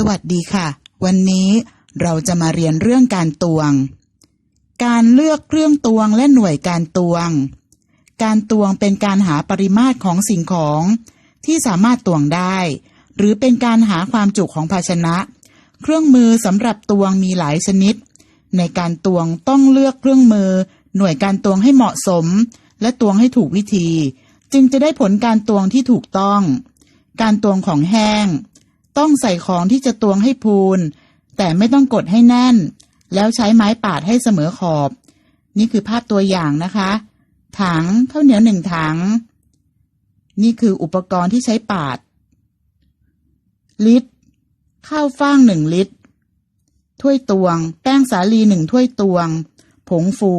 สวัสดีค่ะ วันนี้เราจะมาเรียนเรื่องการตวง การเลือกเครื่องตวงและหน่วยการตวง การตวงเป็นการหาปริมาตรของสิ่งของ ที่สามารถตวงได้ หรือเป็นการหาความจุของภาชนะ เครื่องมือสำหรับตวงมีหลายชนิด ในการตวงต้องเลือกเครื่องมือ หน่วยการตวงให้เหมาะสม และตวงให้ถูกวิธี จึงจะได้ผลการตวงที่ถูกต้อง การตวงของแห้ง ต้องใส่ของที่จะตวงให้พูน แต่ไม่ต้องกดให้แน่น แล้วใช้ไม้ปาดให้เสมอขอบ นี่คือภาพตัวอย่างนะคะ ถังข้าวเหนียวหนึ่งถัง นี่คืออุปกรณ์ที่ใช้ปาด ลิตร ข้าวฟ่างหนึ่งลิตร ถ้วยตวง แป้งสาลีหนึ่งถ้วยตวง ผงฟู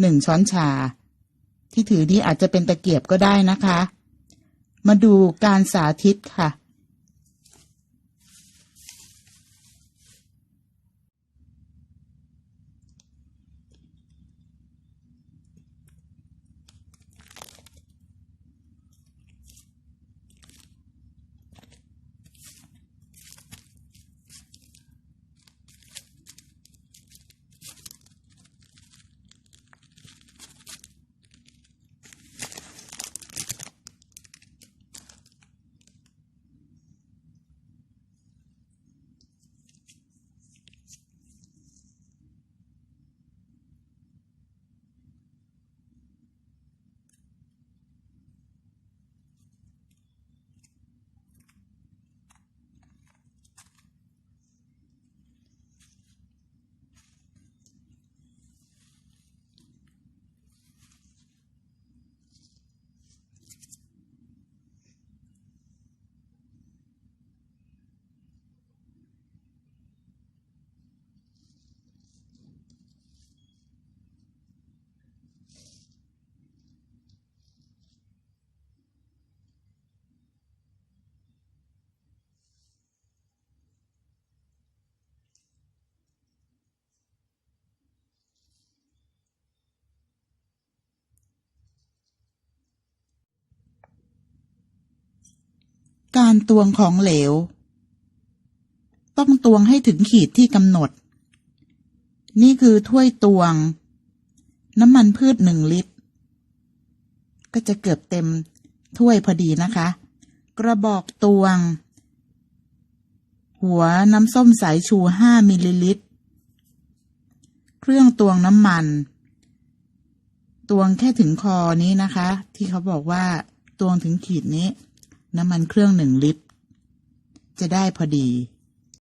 หนึ่งช้อนชา ที่ถือนี้อาจจะเป็นตะเกียบก็ได้นะคะ มาดูการสาธิตค่ะ การตวงของเหลว ต้องตวงให้ถึงขีดที่กำหนด นี่คือถ้วยตวง น้ำมันพืชหนึ่งลิตร ก็จะเกือบเต็มถ้วยพอดีนะคะ กระบอกตวง หัวน้ำส้มสายชูห้ามิลลิลิตร เครื่องตวงน้ำมัน ตวงแค่ถึงคอนี้นะคะ ที่เขาบอกว่าตวงถึงขีดนี้ น้ำมันเครื่องหนึ่งลิตร จะได้พอดี